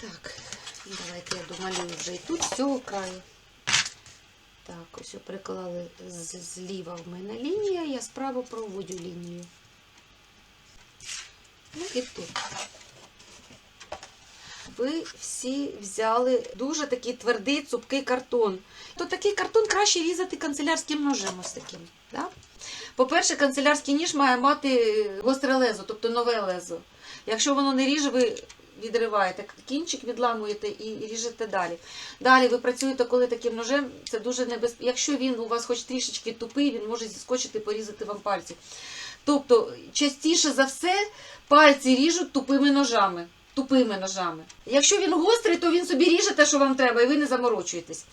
Так, давайте я домалюю вже і тут з цього. Так, ось приклали зліва в мене лінія, я справа проводю лінію. Ну і тут. Ви всі взяли дуже такий твердий, цупкий картон. То такий картон краще різати канцелярським ножем ось таким. Да? По-перше, канцелярський ніж має мати гостре лезо, тобто нове лезо. Якщо воно не ріже, ви відриваєте кінчик, відламуєте і ріжете далі. Далі ви працюєте, коли таким ножем, це дуже небезпечно. Якщо він у вас хоч трішечки тупий, він може зіскочити, порізати вам пальці. Тобто, частіше за все, пальці ріжуть тупими ножами. Тупими ножами. Якщо він гострий, то він собі ріже те, що вам треба, і ви не заморочуєтесь.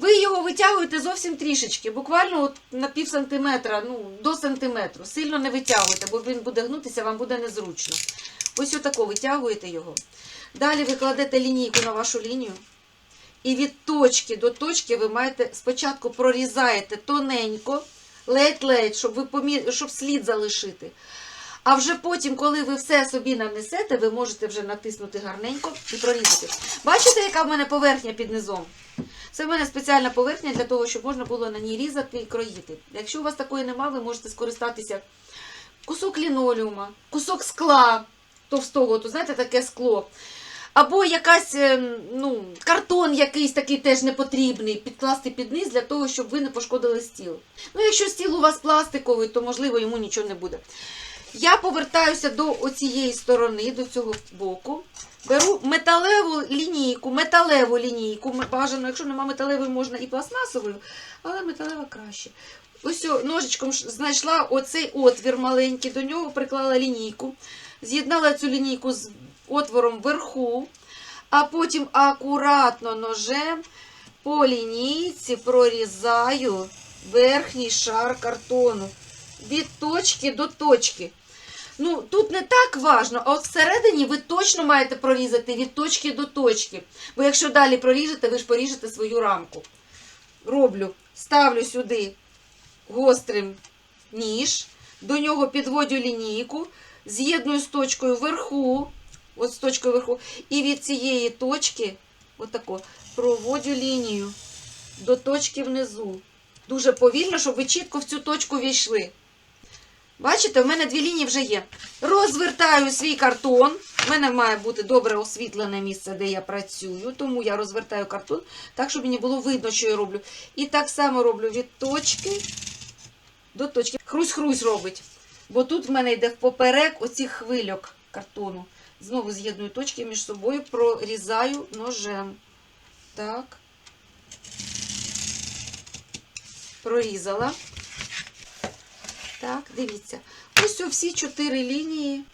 Ви його витягуєте зовсім трішечки, буквально от на пів сантиметра, ну, до сантиметру. Сильно не витягуйте, бо він буде гнутися, вам буде незручно. Ось отако витягуєте його. Далі ви кладете лінійку на вашу лінію. І від точки до точки ви маєте спочатку прорізаєте тоненько, ледь-ледь, щоб, ви щоб слід залишити. А вже потім, коли ви все собі нанесете, ви можете вже натиснути гарненько і прорізати. Бачите, яка в мене поверхня під низом? Це в мене спеціальна поверхня для того, щоб можна було на ній різати і кроїти. Якщо у вас такої нема, ви можете скористатися кусок лінолеума, кусок скла товстого, то знаєте, таке скло. Або якась, ем, ну, картон якийсь такий теж непотрібний, підкласти під низ для того, щоб ви не пошкодили стіл. Ну, якщо стіл у вас пластиковий, то можливо йому нічого не буде. Я повертаюся до оцієї сторони, до цього боку. Беру металеву лінійку, металеву лінійку. Бажано, якщо нема металевої, можна і пластмасовою, але металева краще. Ось ножичком знайшла оцей отвір маленький, до нього приклала лінійку, з'єднала цю лінійку з отвором вверху, а потім акуратно ножем по лінійці прорізаю верхній шар картону від точки до точки. Ну, тут не так важно, а от всередині ви точно маєте прорізати від точки до точки. Бо якщо далі проріжете, ви ж поріжете свою рамку. Роблю, ставлю сюди гострим ніж, до нього підводю лінійку, з'єдную з точкою вверху, от з точкою вверху, і від цієї точки, отако, проводю лінію до точки внизу. Дуже повільно, щоб ви чітко в цю точку війшли. Бачите, в мене дві лінії вже є. Розвертаю свій картон. У мене має бути добре освітлене місце, де я працюю, тому я розвертаю картон так, щоб мені було видно, що я роблю. І так само роблю від точки до точки. Хрусь-хрусь робить. Бо тут в мене йде впоперек оцих хвильок картону. Знову з'єдную точки між собою, прорізаю ножем. Так. Прорізала. Так, дивіться. Ось всі чотири лінії.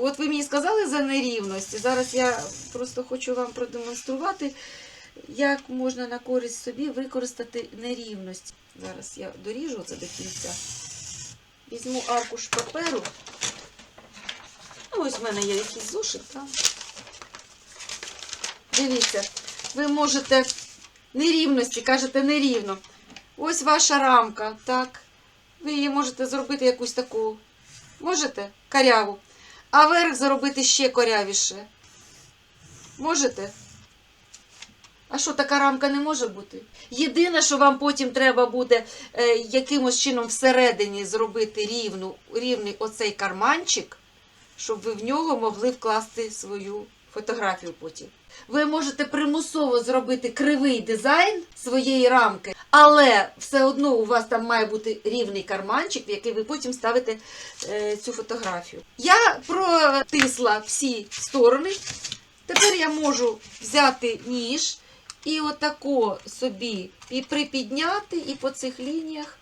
От ви мені сказали за нерівності. Зараз я просто хочу вам продемонструвати, як можна на користь собі використати нерівність. Зараз я доріжу це до кінця. Візьму аркуш паперу. Ну, ось в мене є якийсь зошит. Там. Дивіться, ви можете нерівності, кажете нерівно. Ось ваша рамка, так. Ви її можете зробити якусь таку. Можете? Каряву. А верх зробити ще корявіше. Можете? А що, така рамка не може бути? Єдине, що вам потім треба буде е, якимось чином всередині зробити рівну, рівний оцей карманчик, щоб ви в нього могли вкласти свою фотографію потім. Ви можете примусово зробити кривий дизайн своєї рамки, але все одно у вас там має бути рівний карманчик, в який ви потім ставите е, цю фотографію. Я протисла всі сторони. Тепер я можу взяти ніж і отако собі і припідняти, і по цих лініях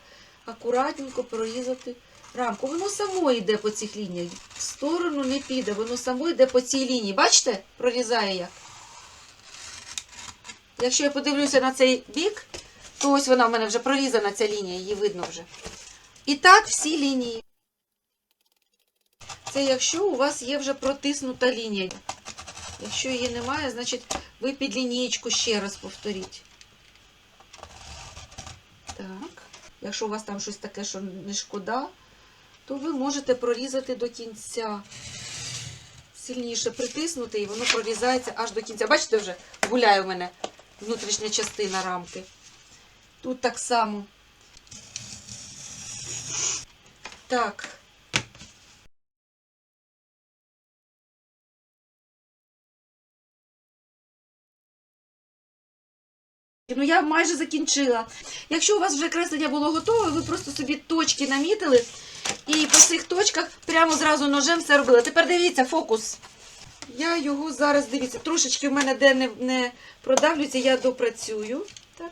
акуратненько прорізати рамку. Воно само йде по цих лініях. В сторону не піде, воно само йде по цій лінії. Бачите, прорізає як. Якщо я подивлюся на цей бік, то ось вона в мене вже прорізана ця лінія, її видно вже. І так всі лінії. Це якщо у вас є вже протиснута лінія. Якщо її немає, значить ви під лінієчку ще раз повторіть. Так. Якщо у вас там щось таке, що не шкода, то ви можете прорізати до кінця сильніше притиснути, і воно прорізається аж до кінця. Бачите, вже гуляє у мене внутрішня частина рамки. Тут так само. Так. Ну, я майже закінчила. Якщо у вас вже креслення було готове, ви просто собі точки намітили і по цих точках прямо зразу ножем все робили. Тепер дивіться, фокус. Я його зараз, дивіться, трошечки в мене де не, не продавлюється, я допрацюю. Так.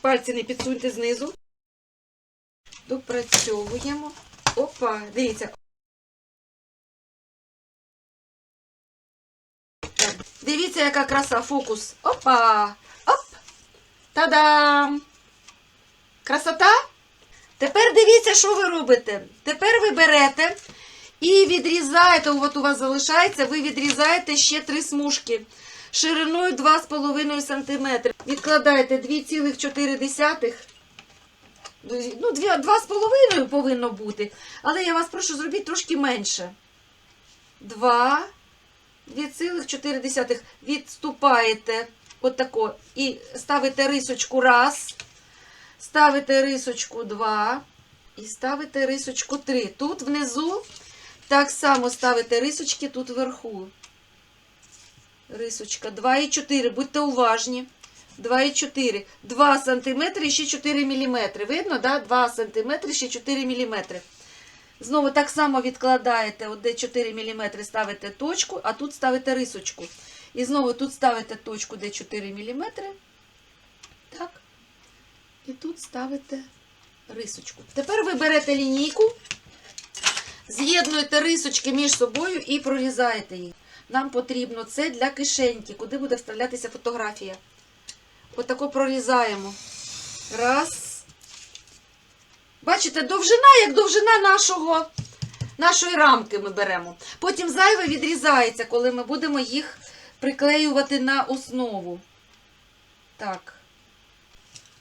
Пальці не підсуньте знизу. Допрацьовуємо. Опа, дивіться. Дивіться, яка краса, фокус. Опа! Та-дам! Красота? Тепер дивіться, що ви робите. Тепер ви берете і відрізаєте, от у вас залишається, ви відрізаєте ще три смужки шириною 2,5 см. Відкладаєте 2,4. Ну, 2,5 повинно бути. Але я вас прошу, зробіть трошки менше. 2, 2,4. Відступаєте отако і ставите рисочку раз, ставите рисочку 2 і ставите рисочку 3. Тут внизу так само ставите рисочки тут вверху. Рисочка 2,4. Будьте уважні. 2,4. 2 см і ще 4 мм. Видно, да? 2 см ще 4 мм. Знову так само відкладаєте, от де 4 мм ставите точку, а тут ставите рисочку. І знову тут ставите точку, де 4 мм. Так. І тут ставите рисочку. Тепер ви берете лінійку, з'єднуєте рисочки між собою і прорізаєте їх. Нам потрібно це для кишеньки, куди буде вставлятися фотографія. Отако прорізаємо. Раз. Бачите, довжина, як довжина нашого, нашої рамки ми беремо. Потім зайве відрізається, коли ми будемо їх приклеювати на основу. Так.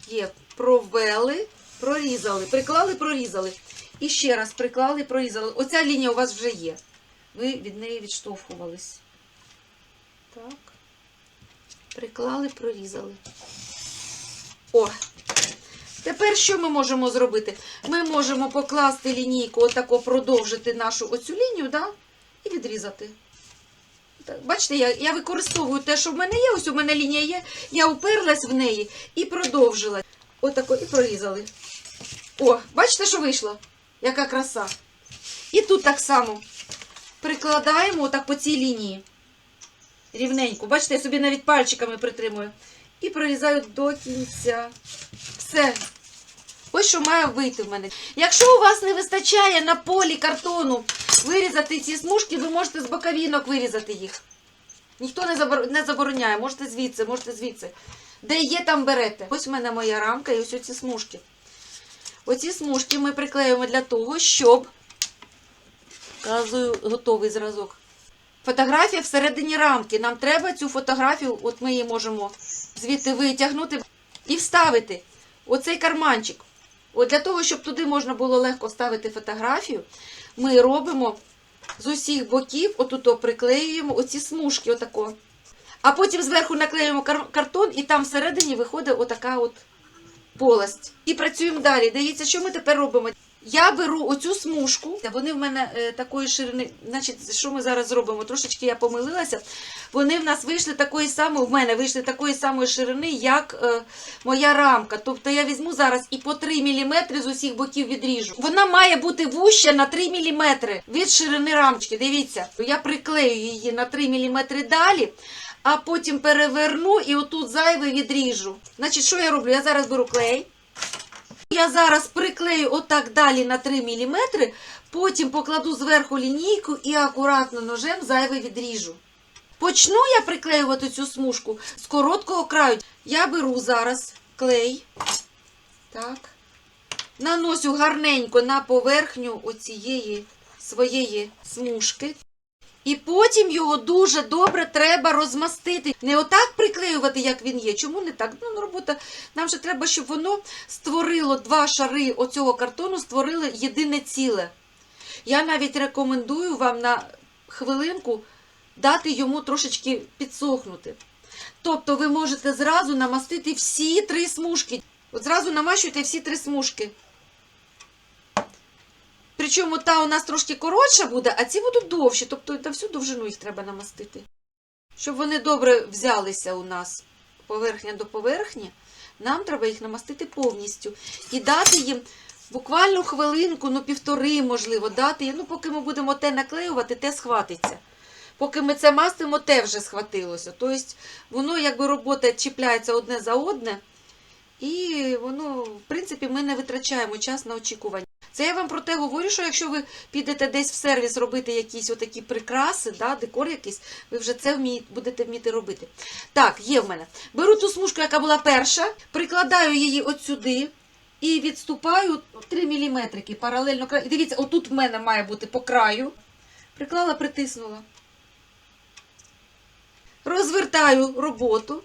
Є, провели, прорізали. Приклали, прорізали. І ще раз приклали, прорізали. Оця лінія у вас вже є. Ви від неї відштовхувались. Так. Приклали, прорізали. О! Тепер що ми можемо зробити? Ми можемо покласти лінійку, отако продовжити нашу оцю лінію, да? і відрізати. Бачите, я, я використовую те, що в мене є. Ось у мене лінія є. Я уперлась в неї і продовжила. Отако, і прорізали. О, бачите, що вийшло? Яка краса. І тут так само прикладаємо отак по цій лінії. Рівненько. Бачите, я собі навіть пальчиками притримую. І прорізаю до кінця. Все. Ось що має вийти в мене. Якщо у вас не вистачає на полі картону вирізати ці смужки, ви можете з боковінок вирізати їх. Ніхто не, забор... не забороняє. Можете звідси, можете звідси. Де є, там берете. Ось в мене моя рамка і ось оці смужки. Оці смужки ми приклеюємо для того, щоб. Показую готовий зразок. Фотографія всередині рамки. Нам треба цю фотографію, от ми її можемо звідти витягнути і вставити оцей карманчик. От для того, щоб туди можна було легко вставити фотографію, ми робимо з усіх боків, отут приклеюємо оці смужки, отако. А потім зверху наклеюємо картон, і там всередині виходить отака от полость. І працюємо далі. Дивіться, що ми тепер робимо. Я беру оцю смужку, вони в мене е, такої ширини, значить, що ми зараз зробимо? Трошечки я помилилася. Вони в нас вийшли такої самої, в мене вийшли такої самої ширини, як е, моя рамка. Тобто я візьму зараз і по 3 мм з усіх боків відріжу. Вона має бути вуща на 3 мм від ширини рамочки. Дивіться, я приклею її на 3 мм далі. А потім переверну і отут зайве відріжу. Значить, що я роблю? Я зараз беру клей. Я зараз приклею отак далі на 3 мм, потім покладу зверху лінійку і акуратно ножем зайве відріжу. Почну я приклеювати цю смужку з короткого краю. Я беру зараз клей. Так. Наносю гарненько на поверхню оцієї своєї смужки. І потім його дуже добре треба розмастити. Не отак приклеювати, як він є. Чому не так? Ну, робота. Нам же треба, щоб воно створило два шари оцього картону, створили єдине ціле. Я навіть рекомендую вам на хвилинку дати йому трошечки підсохнути. Тобто ви можете зразу намастити всі три смужки. От зразу намащуйте всі три смужки. Причому та у нас трошки коротша буде, а ці будуть довші. Тобто на всю довжину їх треба намастити. Щоб вони добре взялися у нас поверхня до поверхні, нам треба їх намастити повністю. І дати їм буквально хвилинку, ну півтори, можливо, дати ну поки ми будемо те наклеювати, те схватиться. Поки ми це мастимо, те вже схватилося. Тобто воно якби робота чіпляється одне за одне, і воно, в принципі, ми не витрачаємо час на очікування. Це я вам про те говорю, що якщо ви підете десь в сервіс робити якісь отакі прикраси, да, декор якийсь, ви вже це вмієте, будете вміти робити. Так, є в мене. Беру ту смужку, яка була перша, прикладаю її от сюди і відступаю 3 мм паралельно. Дивіться, отут в мене має бути по краю. Приклала, притиснула. Розвертаю роботу.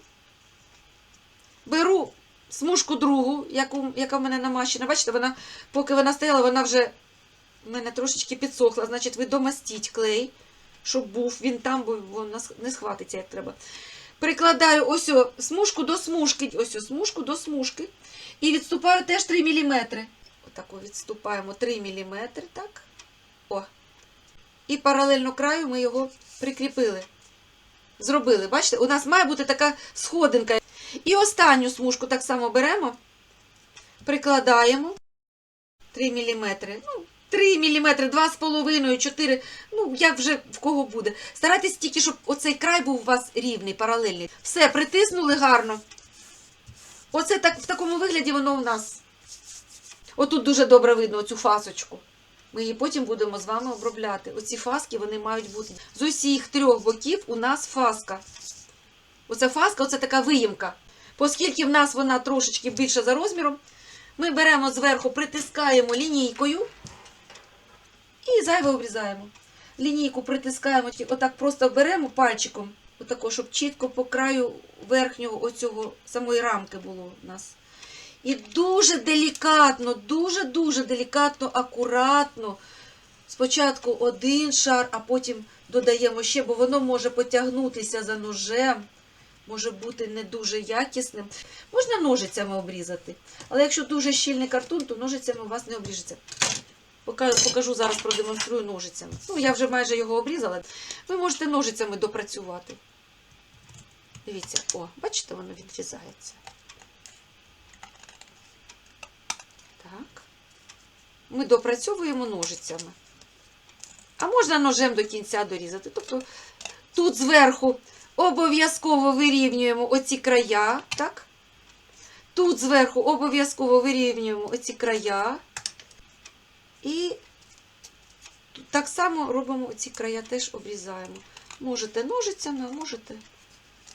Беру смужку другу, яку, яка в мене намащена. Бачите, вона, поки вона стояла, вона вже в мене трошечки підсохла. Значить, ви домастіть клей, щоб був він там, бо не схватиться, як треба. Прикладаю ось смужку до смужки, ось смужку до смужки. І відступаю теж 3 мм. Отако відступаємо 3 мм, так? О. І паралельно краю ми його прикріпили. Зробили. Бачите, у нас має бути така сходинка. І останню смужку так само беремо, прикладаємо 3 мм. Ну, 3 мм, 2,5, 4, ну, як вже в кого буде. Старайтесь тільки, щоб оцей край був у вас рівний, паралельний. Все, притиснули гарно. Оце так, в такому вигляді воно у нас. Отут дуже добре видно оцю фасочку. Ми її потім будемо з вами обробляти. Оці фаски вони мають бути. З усіх трьох боків у нас фаска. Оця фаска, оце така виїмка. Оскільки в нас вона трошечки більша за розміром, ми беремо зверху, притискаємо лінійкою і зайве обрізаємо. Лінійку притискаємо, отак просто беремо пальчиком, отако, щоб чітко по краю верхнього оцього самої рамки було у нас. І дуже делікатно, дуже-дуже делікатно, акуратно. Спочатку один шар, а потім додаємо ще, бо воно може потягнутися за ножем, може бути не дуже якісним. Можна ножицями обрізати, але якщо дуже щільний картон, то ножицями у вас не обріжеться. Покажу зараз, продемонструю ножицями. Ну, я вже майже його обрізала. Ви можете ножицями допрацювати. Дивіться, о, бачите, воно відрізається. Так. Ми допрацьовуємо ножицями. А можна ножем до кінця дорізати. Тобто тут зверху обов'язково вирівнюємо оці края, так? Тут зверху обов'язково вирівнюємо оці края. І так само робимо оці края, теж обрізаємо. Можете ножицями, можете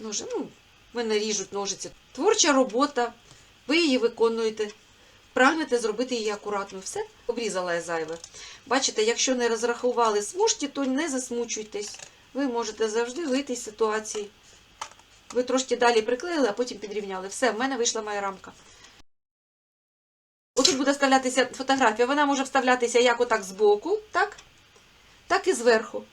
ножи. Ну, мене ріжуть ножиці. Творча робота, ви її виконуєте. Прагнете зробити її акуратно. Все, обрізала я зайве. Бачите, якщо не розрахували смужки, то не засмучуйтесь. Ви можете завжди вийти з ситуації. Ви трошки далі приклеїли, а потім підрівняли. Все, в мене вийшла моя рамка. Отут буде вставлятися фотографія. Вона може вставлятися як отак збоку, так? Так і зверху.